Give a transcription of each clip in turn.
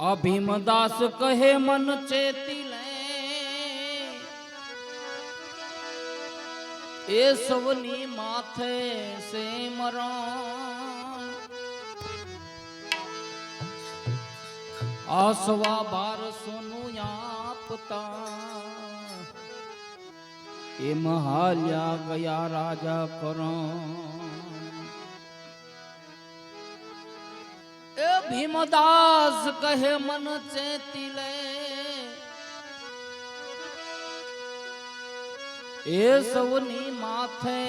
આ ભીમદાસ કહે મન ચેતી લે. એ સવની માથે સે મરણ. આસવા બારસોનું આપતા. એ મહાલ્યા ગયા રાજા કરણ. ભીમદાસ કહે, મન ચેતી લે. એ સૌની માથે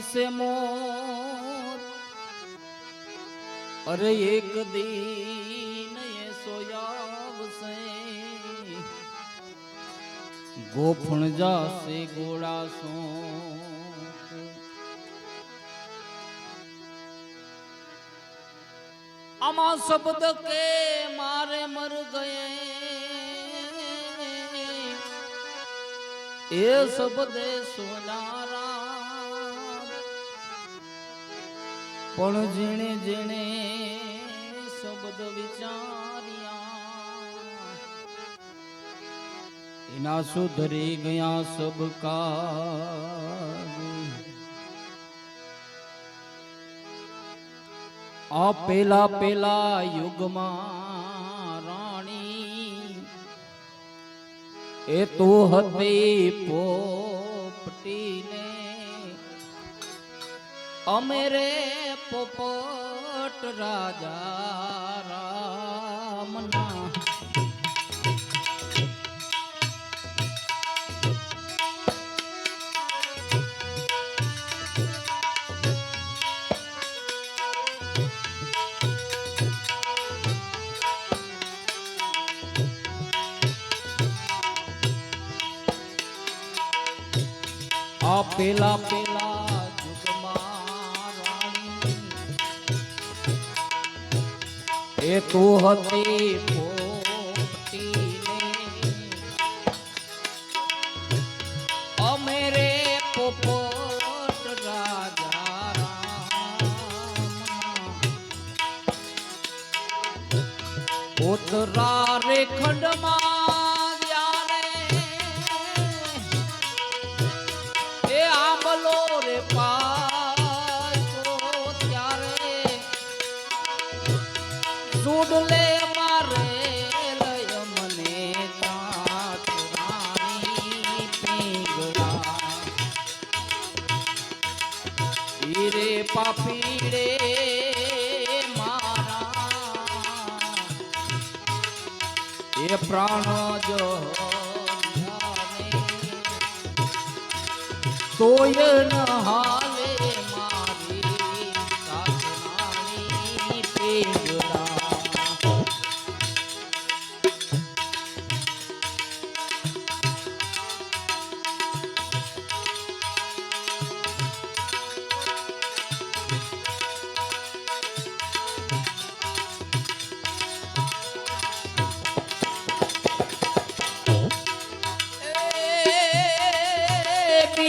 સે મોર. અરે એક દિન એ સોયાવશે. ગોફણ જાશે ગોળા આમાં શબ્દ કે મારે મર ગયે? એ શબ્દે સોનારા. પણ જીણે જીણે શબ્દ વિચાર્યા, એના સુધરી ગયા સબ આ પેલા પેલા યુગમાં રાણી એ તો હતી પોપટીને. અમે રે પોપટ રાજા પેલા પેલા જુગમાં એ તો હતી હીરે પાપીડે મારા એ પ્રાણ જો તોય ન હાલે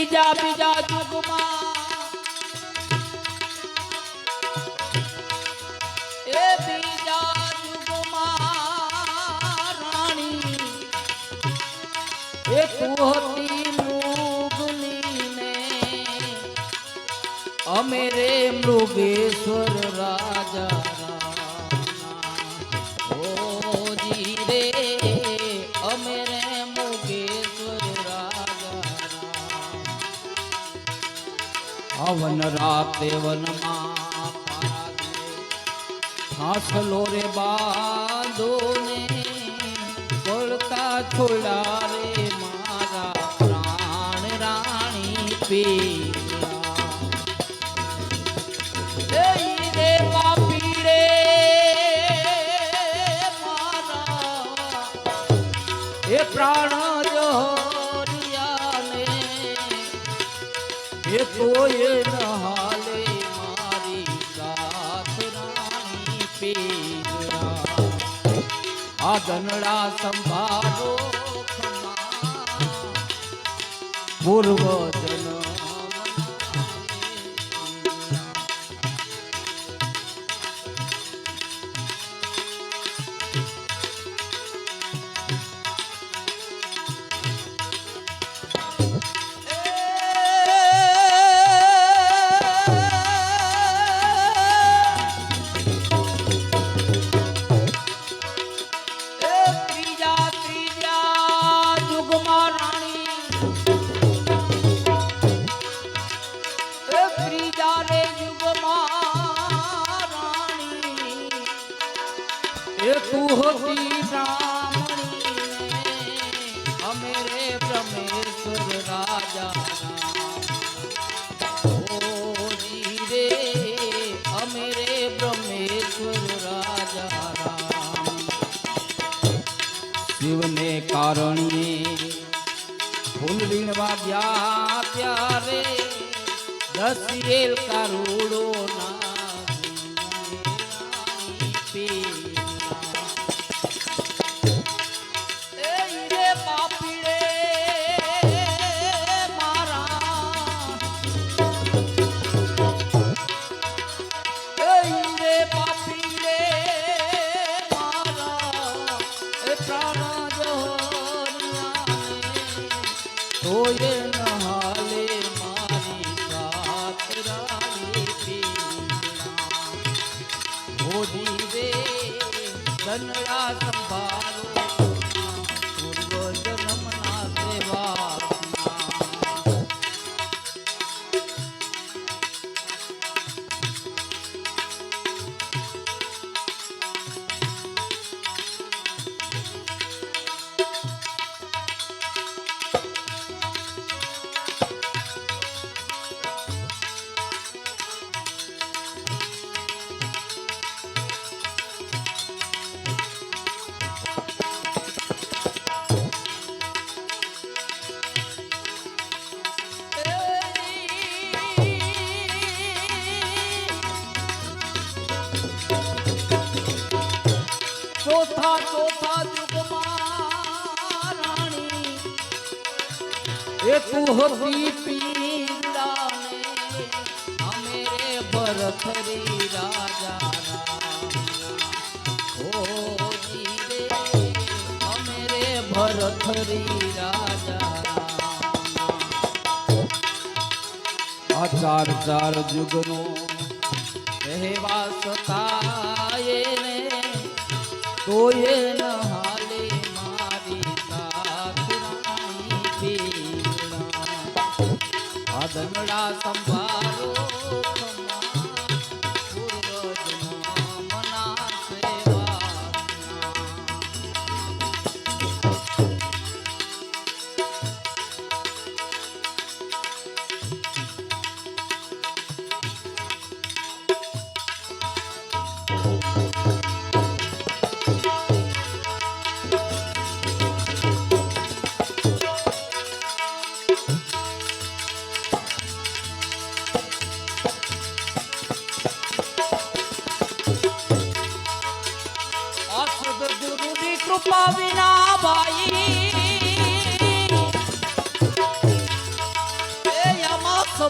બીજા બીજા યુગમાં એ બીજા યુગમાં રાણી. એ મૃગની ને અમે રે મૃગેશ્વર રાજા. હવન રાતે વનમાં હાસલો રે બાંધો ને બોલતા છોડા રે મારા પ્રાણ રાણી એ પ્રાણ આ ગનડા સંભાળો. પૂર્વ જન્મ રાજા રામ શિવને કારણે ફૂલ વીણવા ગયા ત્યારે દસિયેલ કારુડો ના ચોથા ચોથા યુગમાં રાણી. એ તું હતી પીડાને, અમે રે ભરથરી રાજા ભરથરી ચાર ચાર જુગનો રહેવા થાય ને તોય ન હાલે મારી સાસરાની સંભાળો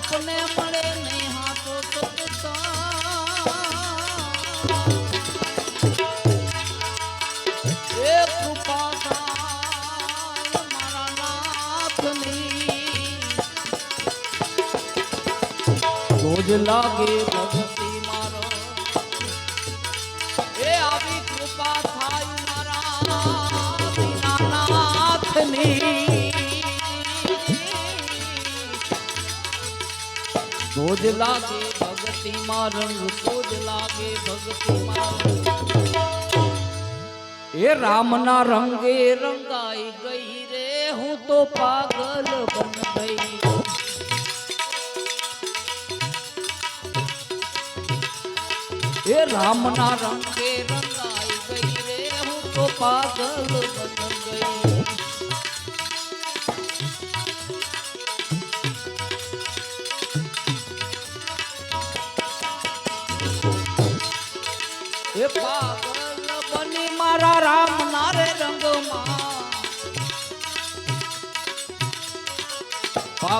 આમાં સપને મળે નહીં હાથો સતતા. એ કૃપા મારા નાથની. રોજ લાગે ભક્તિ મારો. એ આવી કૃપા થાય મારા દીનાનાથની રોજ લાગે ભક્તિમાં રંગ રોજ લાગે ભક્તિમાં એ રામના રંગે રંગાઈ ગઈ રે હું તો પાગલ બન ગઈ એ રામના રંગે રંગાઈ ગઈ રે હું તો પાગલ બન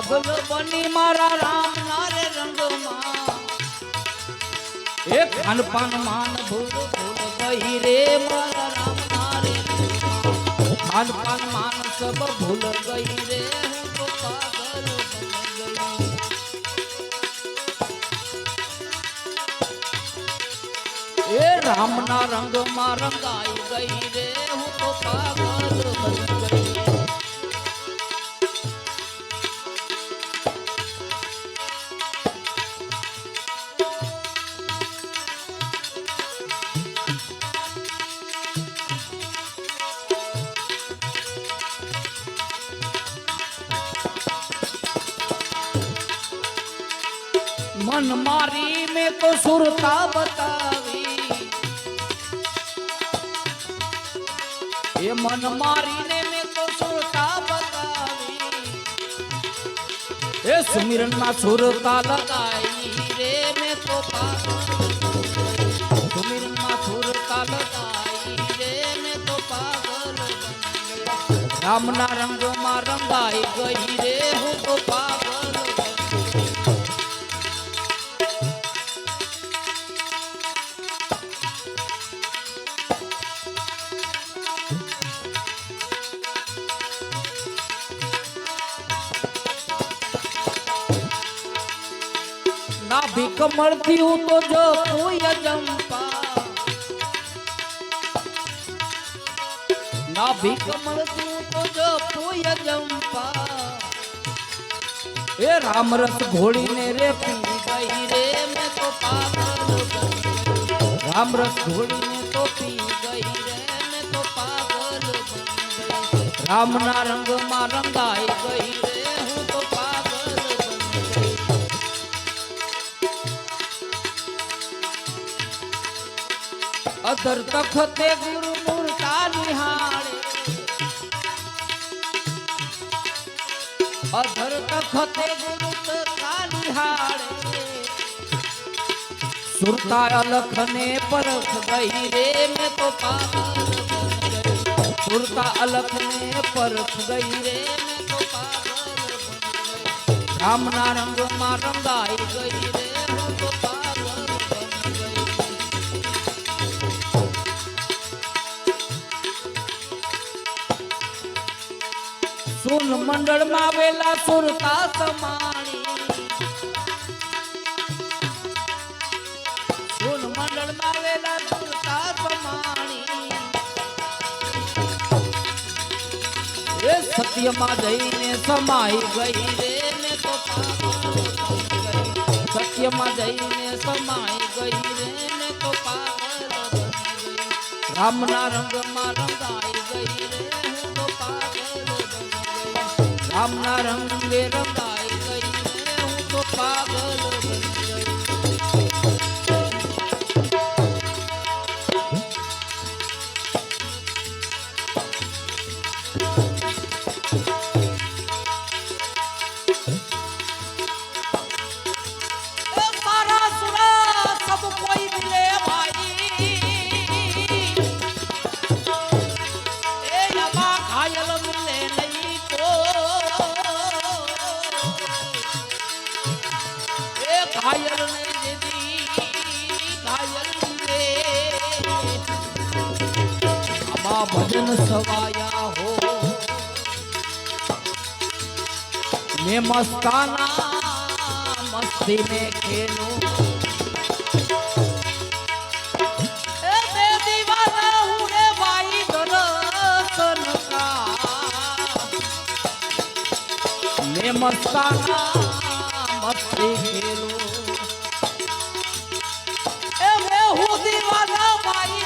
પાગલ બની મારા રામના રે રંગમાં. એ ખાનપાન માન ભૂલ ભૂલ ગઈ રે મારા રામ, નારે ખાનપાન માન સબ ભૂલ ગઈ રે એ રામના રંગમાં રંગાઈ ગઈ રે, હું તો પાગલ મન મારી મેં તો સુરતા બતાવી. એ મન મારીને મેં તો સુરતા બતાવી. એ સુમિરનમાં સુરતા લગાઈ રે મેં તો સુમિરનમાં સુરતા લગાઈ રે મેં તો પાગલ. રામના રંગમાં રંગાઈ ગઈ રે હું તો પાગલ. ભીખ મળતી હું તો જો કોઈ જંપા ના ભીખ મળતી હું તો જો કોઈ જંપા એ રામ રસ ઘોડીને રે પી ગઈ રે મેં તો પાગલ બની રામ રસ ઘોડીને તો પી ગઈ રે મેં તો પાગલ રામના રંગમાં રંગાઈ ગઈ અધર તખતે ગુરુ મૂર્તા નિહાળે. અધર તખતે ગુરુ મૂર્તા નિહાળે. સુરતા અલખને પરખ ગઈ રે મેં તો પાગલ સુરતા અલખને પરખ ગઈ રે મેં તો પાગલ રામના રંગમાં રંગાઈ ગઈ રે. મંડળમાં વેલા સુરતા સમાણી. સુન મંડળમાં વેલા સુરતા સમાણી. એ સત્યમાં જઈને સમાઈ ગઈ રે ને તો સત્યમાં જઈને સમાઈ ગઈ રે ને તો પાગલ રામના રંગમાં રંગાઈ ગઈ રે તો પાગલ રામના રંગે રંગાઈ ગઈ. હું તો પાગલ ને મસ્તાના મસ્તી મેં ખેલું મસ્તાના મસ્તી ખેલું. એ મે હું દીવાના માઈ